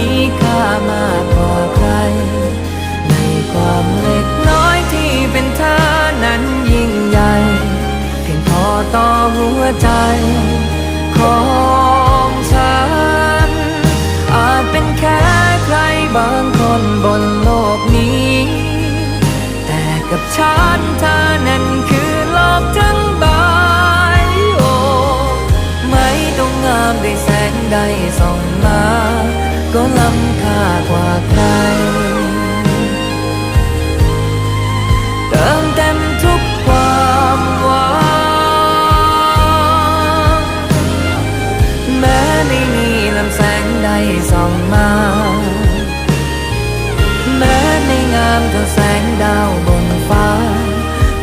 มีค่ามากกว่าใคร ในความเล็กน้อยที่เป็นเธอนั้นยิ่งใหญ่ เพียงพอต่อหัวใจของฉัน อาจเป็นแค่ใครบางคนบนโลกนี้ แต่กับฉันเธอนั้นคือโลกทั้งใบโอ้ไม่ต้องงามด้แสงใดส่องมา ก็ล้ำค่ากว่าใคร เติมเต็มทุกความหวังแม้ไม่มีลำแสงใดส่องมา